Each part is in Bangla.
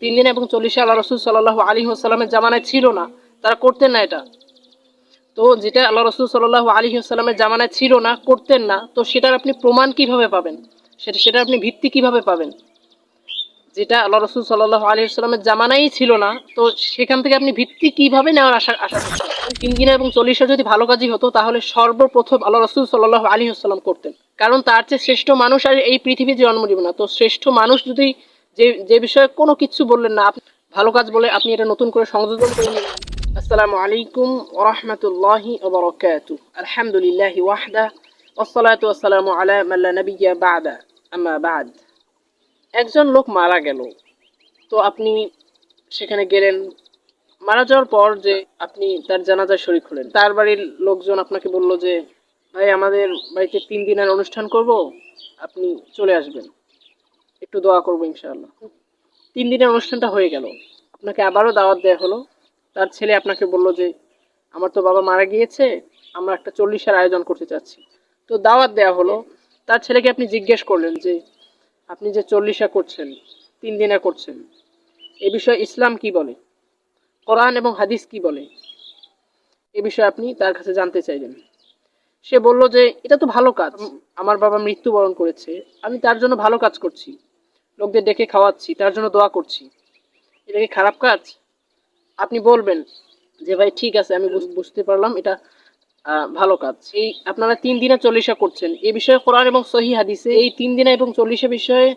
তিন দিন এবং চল্লিশে আল্লাহ রসুল সাল্লাহ আলী আসসালামের জামানায় ছিল না। তারা করতেন না এটা। তো যেটা আল্লাহ রসুল সাল্লাহ আলী আসসালামের জামানায় ছিল না, করতেন না, তো সেটার আপনি প্রমাণ কীভাবে পাবেন? সেটা সেটা আপনি ভিত্তি কীভাবে পাবেন? যেটা আল্লাহ রসুল সাল্লাহ আলী আসসালামের জামানাই ছিল না, তো সেখান থেকে আপনি ভিত্তি কীভাবে নেওয়ার আশা আশা করছেন? তিন দিনে এবং চল্লিশে যদি ভালো কাজই হতো, তাহলে সর্বপ্রথম আল্লাহ রসুল সাল্লাহ আলী আসসালাম করতেন। কারণ তার চেয়ে শ্রেষ্ঠ মানুষ আর এই পৃথিবীতে জন্ম নিবে না। তো শ্রেষ্ঠ মানুষ যদি যে যে বিষয়ে কোনো কিছু বললেন না ভালো কাজ বলে আপনি এটা নতুন করে সংযোজন করে আসসালামু আলাইকুম ওরহমতুল্লাহি ওবরকাত আলহামদুলিল্লাহি ওয়াহদা ওসলাতু আসসালামু আলা মাল্লা নবিয়া বাদা আমা বাদ। একজন লোক মারা গেল, তো আপনি সেখানে গেলেন। মারা যাওয়ার পর যে আপনি তার জানাজায় শরিক হলেন, তার বাড়ির লোকজন আপনাকে বলল যে, ভাই, আমাদের বাড়িতে তিন দিনের অনুষ্ঠান করব, আপনি চলে আসবেন। একটু দোয়া করব ইনশাআল্লাহ। তিন দিনের অনুষ্ঠানটা হয়ে গেল। আপনাকে আবারও দাওয়াত দেওয়া হলো। তার ছেলে আপনাকে বলল যে, আমার তো বাবা মারা গিয়েছে, আমরা একটা চল্লিশের আয়োজন করতে চাচ্ছি। তো দাওয়াত দেওয়া হলো। তার ছেলেকে আপনি জিজ্ঞেস করলেন যে, আপনি যে চল্লিশা করছেন, তিন দিনে করছেন, এ বিষয়ে ইসলাম কি বলে? কোরআন এবং হাদিস কি বলে? এ বিষয়ে আপনি তার কাছে জানতে চাইলেন। সে বলল যে, এটা তো ভালো কাজ। আমার বাবা মৃত্যুবরণ করেছে। আমি তার জন্য ভালো কাজ করছি। লোকদের ডেকে খাওয়াচ্ছি, তার জন্য দোয়া করছি। এটা কি খারাপ কাজ? আপনি বলবেন যে, ভাই, ঠিক আছে, আমি বুঝ- বুঝতে পারলাম, এটা ভালো কাজ। এই আপনারা তিন দিনে চল্লিশা করছেন। এই বিষয়ে কোরআন এবং সহি হাদিসে এই তিন দিনে এবং চল্লিশা বিষয়ে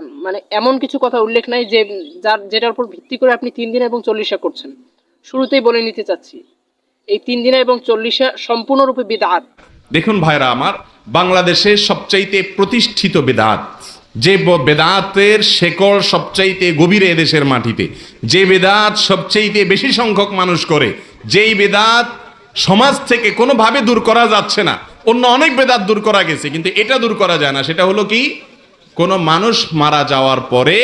মানে এমন কিছু কথা উল্লেখ নাই যে, যার, যেটার উপর ভিত্তি করে আপনি তিন দিনে এবং চল্লিশা করছেন। শুরুতেই বলে নিতে চাচ্ছি, এই তিন দিনে এবং চল্লিশা সম্পূর্ণরূপে বিদাত। দেখুন ভাইরা আমার, বাংলাদেশে সবচাইতে প্রতিষ্ঠিত বেদাত যে বেদাতের শেকড় সবচাইতে গভীরে এদেশের মাটিতে, যে বেদাত সবচাইতে বেশি সংখ্যক মানুষ করে, যেই বেদাত সমাজ থেকে কোনোভাবে দূর করা যাচ্ছে না, অন্য অনেক বেদাত দূর করা গেছে, কিন্তু এটা দূর করা যায় না। সেটা হলো কি? কোনো মানুষ মারা যাওয়ার পরে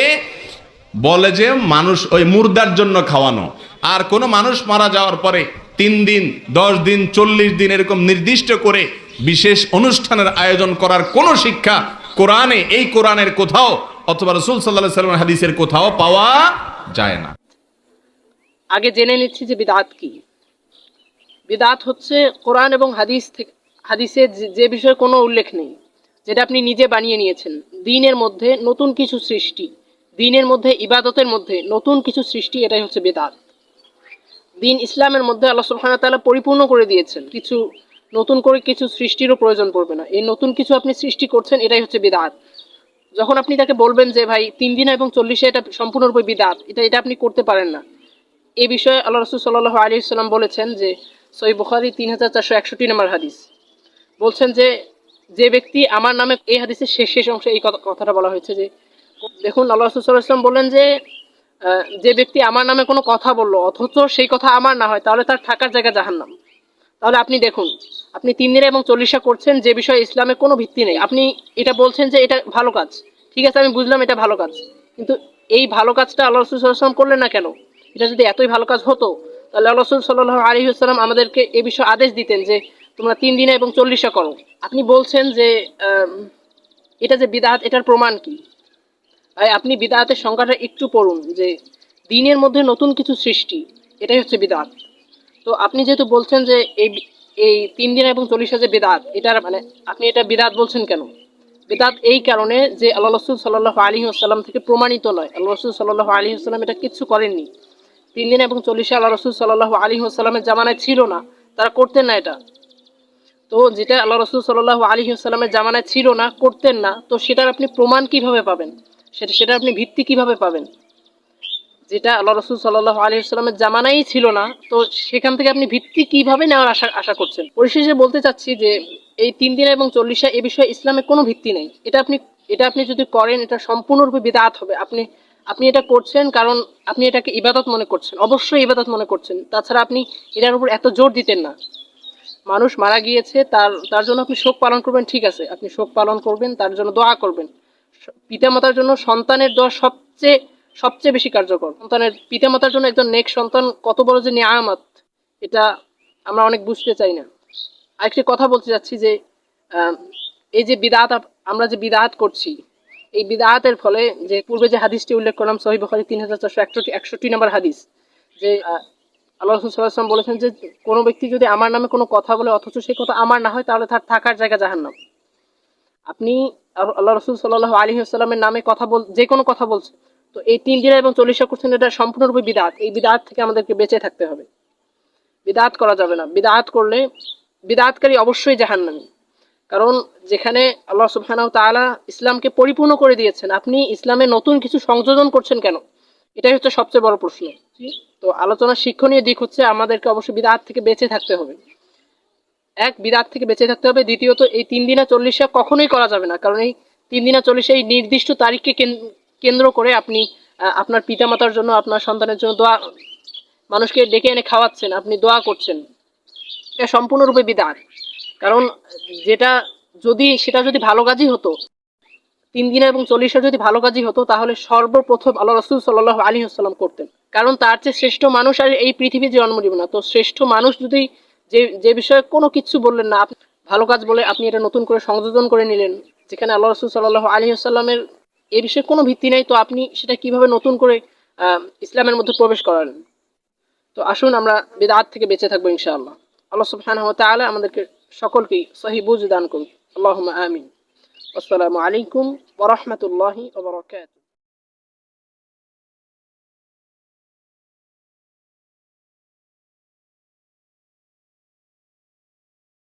বলে যে মানুষ ওই মুর্দার জন্য খাওয়ানো, আর কোনো মানুষ মারা যাওয়ার পরে তিন দিন, দশ দিন, চল্লিশ দিন এরকম নির্দিষ্ট করে বিশেষ অনুষ্ঠানের আয়োজন করার কোনো শিক্ষা কোরআনে, এই কোরআনের কোথাও, অথবা রসুল সাল্লাহ সাল্লাম হাদিসের কোথাও পাওয়া যায় না। আগে জেনে নিচ্ছি যে বিদাত কি। বিদাত হচ্ছে কোরআন এবং হাদিস থেকে, হাদিসে যে- বিষয়ে কোনো উল্লেখ নেই, যেটা আপনি নিজে বানিয়ে নিয়েছেন। দিনের মধ্যে নতুন কিছু সৃষ্টি, দিনের মধ্যে ইবাদতের মধ্যে নতুন কিছু সৃষ্টি, এটাই হচ্ছে বেদাত। দিন ইসলামের মধ্যে আল্লাহ সুবহানাহু তাআলা পরিপূর্ণ করে দিয়েছেন কিছু নতুন করে কিছু সৃষ্টিরও প্রয়োজন পড়বে না। এই নতুন কিছু আপনি সৃষ্টি করছেন, এটাই হচ্ছে বিদাত। যখন আপনি তাকে বলবেন যে, ভাই, তিন দিন এবং চল্লিশে এটা সম্পূর্ণরূপে বিদাত, এটা এটা আপনি করতে পারেন না। এ বিষয়ে আল্লাহ রসুল সাল্লাহ আলী সাল্লাম বলেছেন যে সই বুখারি তিন হাজার চারশো একষট্টি নম্বর হাদিস। বলছেন যে যে ব্যক্তি আমার নামে এই হাদিসের শেষ শেষ অংশে এই কথা- কথাটা বলা হয়েছে যে, দেখুন, আল্লাহ রসুল সাল্লাহ ইসলাম বললেন যে যে ব্যক্তি আমার নামে কোনো কথা বলল, অথচ সেই কথা আমার না হয়, তাহলে তার থাকার জায়গা জাহান্নাম। তাহলে আপনি দেখুন আপনি তিন দিনে এবং চল্লিশা করছেন, যে বিষয়ে ইসলামে কোনো ভিত্তি নেই। আপনি এটা বলছেন যে এটা ভালো কাজ। ঠিক আছে, আমি বুঝলাম এটা ভালো কাজ। কিন্তু এই ভালো কাজটা আল্লাহ রসুল সাল্লাম করলেন না কেন? এটা যদি এতই ভালো কাজ হতো, তাহলে আল্লাহ রসুল সাল্লাহ আলী আসসালাম আমাদেরকে এ বিষয়ে আদেশ দিতেন যে তোমরা তিন দিনে এবং চল্লিশা করো। আপনি বলছেন যে এটা যে বিদাত, এটার প্রমাণ কি? আপনি বিদাতের সংখ্যাটা একটু পড়ুন, যে দিনের মধ্যে নতুন কিছু সৃষ্টি, এটাই হচ্ছে বিদাত। তো আপনি যেহেতু বলছেন যে এই এই তিন দিন এবং চল্লিশে যে বেদাত, এটার মানে আপনি এটা বিদাত বলছেন কেন? বেদাত এই কারণে যে আল্লাহ রসুল সাল্লাহ আলী আসসালাম থেকে প্রমাণিত নয়। আল্লাহ রসুল সাল্লাহ আলী আসসালাম এটা কিচ্ছু করেননি। তিন দিন এবং চল্লিশে আল্লাহ রসুল সাল্লাহ আলী আসসালামের জামানায় ছিল না, তারা করতেন না এটা। তো যেটা আল্লাহ রসুল সাল্লাহ আলী আসসালামের জামানায় ছিল না, করতেন না, তো সেটার আপনি প্রমাণ কীভাবে পাবেন? সেটা সেটা আপনি ভিত্তি কীভাবে পাবেন? যেটা আল্লাহ রসুল সাল্লাহ আলী আসসালামের জামানাই ছিল না, তো সেখান থেকে আপনি ভিত্তি কীভাবে নেওয়ার আশা আশা করছেন? পরিশেষে বলতে চাচ্ছি যে এই তিন দিন এবং চল্লিশা এ বিষয়ে ইসলামে কোনো ভিত্তি নেই। এটা আপনি এটা আপনি যদি করেন, এটা সম্পূর্ণরূপে বিদাত হবে। আপনি আপনি এটা করছেন কারণ আপনি এটাকে ইবাদত মনে করছেন। অবশ্যই ইবাদত মনে করছেন। তাছাড়া আপনি এটার উপর এত জোর দিতেন না। মানুষ মারা গিয়েছে, তার তার জন্য আপনি শোক পালন করবেন, ঠিক আছে। আপনি শোক পালন করবেন, তার জন্য দোয়া করবেন। পিতামাতার জন্য সন্তানের দোয়া সবচেয়ে সবচেয়ে বেশি কার্যকর। সন্তানের পিতামাতার জন্য একজন নেক সন্তান কত বড় যে নিয়ামত, এটা আমরা অনেক বুঝতে চাই না। আরেকটি কথা বলতে চাচ্ছি যে এই যে বিদাত আমরা যে বিদাত করছি, এই বিদাতের ফলে যে পূর্বে যে হাদিসটি উল্লেখ করলাম সহি বখারি তিন হাজার চারশো একষট্টি একষট্টি নম্বর হাদিস, যে আল্লাহ রসুল সাল্লাহ বলেছেন যে, কোনো ব্যক্তি যদি আমার নামে কোনো কথা বলে, অথচ সেই কথা আমার না হয়, তাহলে তার থাকার জায়গা জাহান্নাম। আপনি আল্লাহ রসুল সাল্লাহ আলী আসসালামের নামে কথা বল যে কোনো কথা বলছেন তো এই তিন দিনের এবং চল্লিশা করছেন এটা সম্পূর্ণরূপে বিদাত। এই বিদাত থেকে আমাদেরকে বেঁচে থাকতে হবে। বিদাত করা যাবে না। বিদাত করলে, বিদাতকারী অবশ্যই জাহান্নামী। কারণ যেখানে আল্লাহ সুবহানাহু তাআলা ইসলামকে পরিপূর্ণ করে দিয়েছেন, আপনি ইসলামে নতুন কিছু সংযোজন করছেন কেন? এটাই হচ্ছে সবচেয়ে বড় প্রশ্ন। তো আলোচনার শিক্ষণীয় দিক হচ্ছে, আমাদেরকে অবশ্যই বিদাত থেকে বেঁচে থাকতে হবে। এক, বিদাত থেকে বেঁচে থাকতে হবে। দ্বিতীয়ত, এই তিন দিনা চল্লিশা কখনোই করা যাবে না। কারণ এই তিন দিনা চল্লিশা এই নির্দিষ্ট তারিখকে কেন্দ্র করে আপনি আপনার পিতামাতার জন্য, আপনার সন্তানের জন্য দোয়া মানুষকে ডেকে এনে খাওয়াচ্ছেন, আপনি দোয়া করছেন। এটা সম্পূর্ণরূপে বিদার কারণ যেটা যদি, সেটা যদি ভালো কাজই হতো, তিন দিনে এবং চল্লিশে যদি ভালো কাজই হতো, তাহলে সর্বপ্রথম আল্লাহ রসুল সাল্লাহ আলী আসসালাম করতেন। কারণ তার চেয়ে শ্রেষ্ঠ মানুষ আর এই পৃথিবীতে জন্ম নিবে না। তো শ্রেষ্ঠ মানুষ যদি যে যে বিষয়ে কোনো কিছু বললেন না, ভালো কাজ বলে আপনি এটা নতুন করে সংযোজন করে নিলেন, যেখানে আল্লাহ রসুল সাল্লাহ আলী আসাল্লামের এ বিষয়ে কোনো ভিত্তি নেই, তো আপনি সেটা কীভাবে নতুন করে ইসলামের মধ্যে প্রবেশ করেন তো আসুন আমরা বেদাত থেকে বেঁচে থাকব ইনশাআল্লাহ। আল্লাহ সুবহানাহু ওয়া তাআলা আমাদেরকে সকলকেই সহি বুঝ দান করুন। আল্লাহুম্মা আমিন। আসসালামু আলাইকুম ওয়া